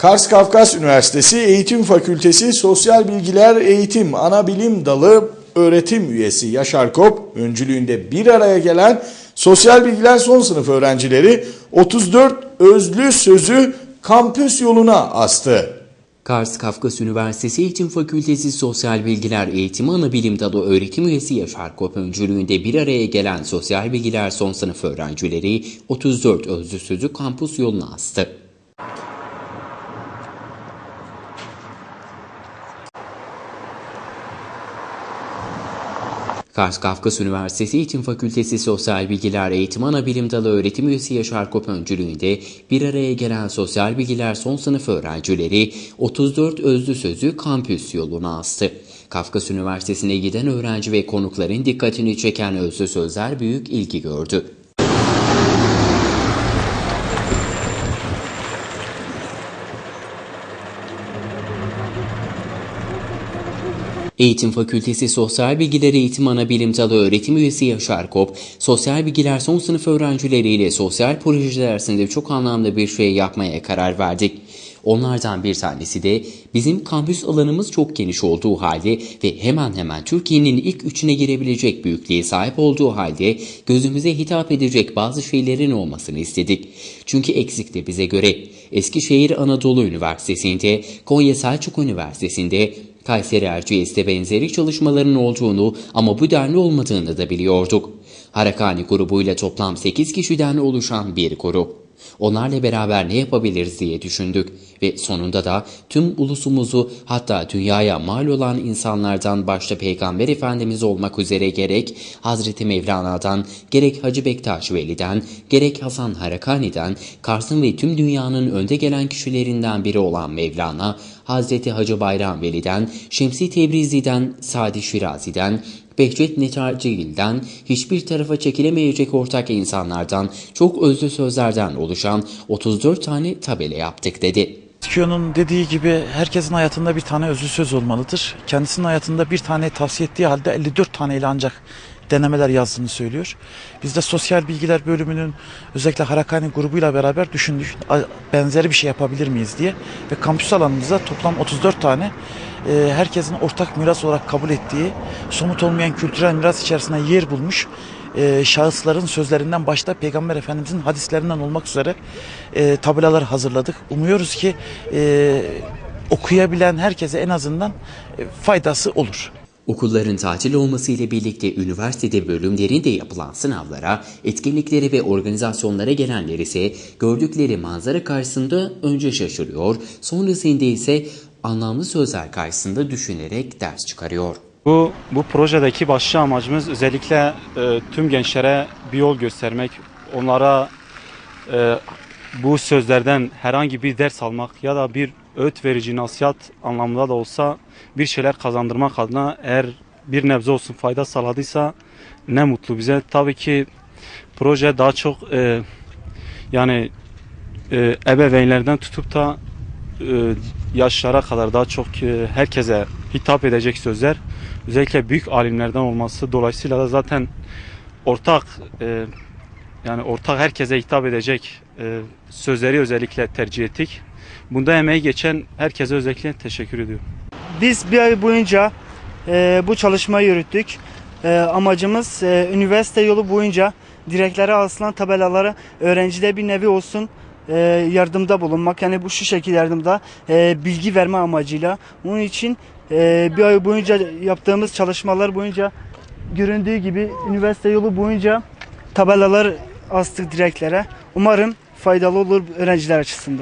Kars Kafkas Üniversitesi Eğitim Fakültesi Sosyal Bilgiler Eğitim Anabilim Dalı öğretim üyesi Yaşar Kop öncülüğünde bir araya gelen Sosyal Bilgiler son sınıf öğrencileri 34 özlü sözü kampüs yoluna astı. Kars Kafkas Üniversitesi Eğitim Fakültesi Sosyal Bilgiler Eğitimi Anabilim Dalı öğretim üyesi Yaşar Kop öncülüğünde bir araya gelen Sosyal Bilgiler son sınıf öğrencileri 34 özlü sözü kampüs yoluna astı. Kars Kafkas Üniversitesi Eğitim Fakültesi Sosyal Bilgiler Eğitim Anabilim Dalı öğretim üyesi Yaşar Kop öncülüğünde bir araya gelen Sosyal Bilgiler son sınıf öğrencileri 34 özlü sözü kampüs yoluna astı. Kafkas Üniversitesi'ne giden öğrenci ve konukların dikkatini çeken özlü sözler büyük ilgi gördü. Eğitim Fakültesi Sosyal Bilgiler Eğitim Anabilim Dalı öğretim üyesi Yaşar Kop, sosyal bilgiler son sınıf öğrencileriyle sosyal proje dersinde çok anlamlı bir şey yapmaya karar verdik. Onlardan bir tanesi de bizim kampüs alanımız çok geniş olduğu halde ve hemen hemen Türkiye'nin ilk üçüne girebilecek büyüklüğe sahip olduğu halde gözümüze hitap edecek bazı şeylerin olmasını istedik. Çünkü eksikti bize göre. Eskişehir Anadolu Üniversitesi'nde, Konya Selçuk Üniversitesi'nde, Kayseri Erciyes'te benzeri çalışmaların olduğunu ama bu denli olmadığını da biliyorduk. Harakani grubuyla toplam 8 kişiden oluşan bir grup. Onlarla beraber ne yapabiliriz diye düşündük ve sonunda da tüm ulusumuzu hatta dünyaya mal olan insanlardan başta Peygamber Efendimiz olmak üzere gerek Hazreti Mevlana'dan, gerek Hacı Bektaş Veli'den, gerek Hasan Harakani'den, Kars'ın ve tüm dünyanın önde gelen kişilerinden biri olan Mevlana, Hazreti Hacı Bayram Veli'den, Şemsi Tebrizi'den, Sadi Şirazi'den, Behçet Netarcigil'den, hiçbir tarafa çekilemeyecek ortak insanlardan, çok özlü sözlerden oluşan 34 tane tabela yaptık dedi. Kio'nun dediği gibi herkesin hayatında bir tane özlü söz olmalıdır. Kendisinin hayatında bir tane tavsiye ettiği halde 54 taneyle ancak denemeler yazdığını söylüyor. Biz de sosyal bilgiler bölümünün özellikle Harakani grubuyla beraber düşündük. Benzeri bir şey yapabilir miyiz diye. Ve kampüs alanımızda toplam 34 tane e, herkesin ortak miras olarak kabul ettiği somut olmayan kültürel miras içerisinde yer bulmuş e, şahısların sözlerinden başta Peygamber Efendimizin hadislerinden olmak üzere e, tabelalar hazırladık. Umuyoruz ki e, okuyabilen herkese en azından e, faydası olur. Okulların tatil olmasıyla birlikte üniversitede bölümlerinde yapılan sınavlara, etkinliklere ve organizasyonlara gelenler ise gördükleri manzara karşısında önce şaşırıyor, sonrasında ise anlamlı sözler karşısında düşünerek ders çıkarıyor. Bu bu projedeki başlı amacımız özellikle e, tüm gençlere bir yol göstermek, onlara e, bu sözlerden herhangi bir ders almak ya da bir öğüt verici nasihat anlamında da olsa bir şeyler kazandırmak adına eğer bir nebze olsun fayda sağladıysa ne mutlu bize. Tabii ki proje daha çok e, yani e, ebeveynlerden tutup da e, yaşlara kadar daha çok e, herkese hitap edecek sözler özellikle büyük alimlerden olması dolayısıyla da zaten ortak e, yani ortak herkese hitap edecek e, sözleri özellikle tercih ettik. Bunda emeği geçen herkese özellikle teşekkür ediyorum. Biz bir ay boyunca e, bu çalışmayı yürüttük. E, amacımız e, üniversite yolu boyunca direklere asılan tabelaları öğrencide bir nevi olsun e, yardımda bulunmak. Yani bu şu şekilde yardımda e, bilgi verme amacıyla. Onun için e, bir ay boyunca yaptığımız çalışmalar boyunca göründüğü gibi üniversite yolu boyunca tabelalar astık direklere. Umarım faydalı olur öğrenciler açısından.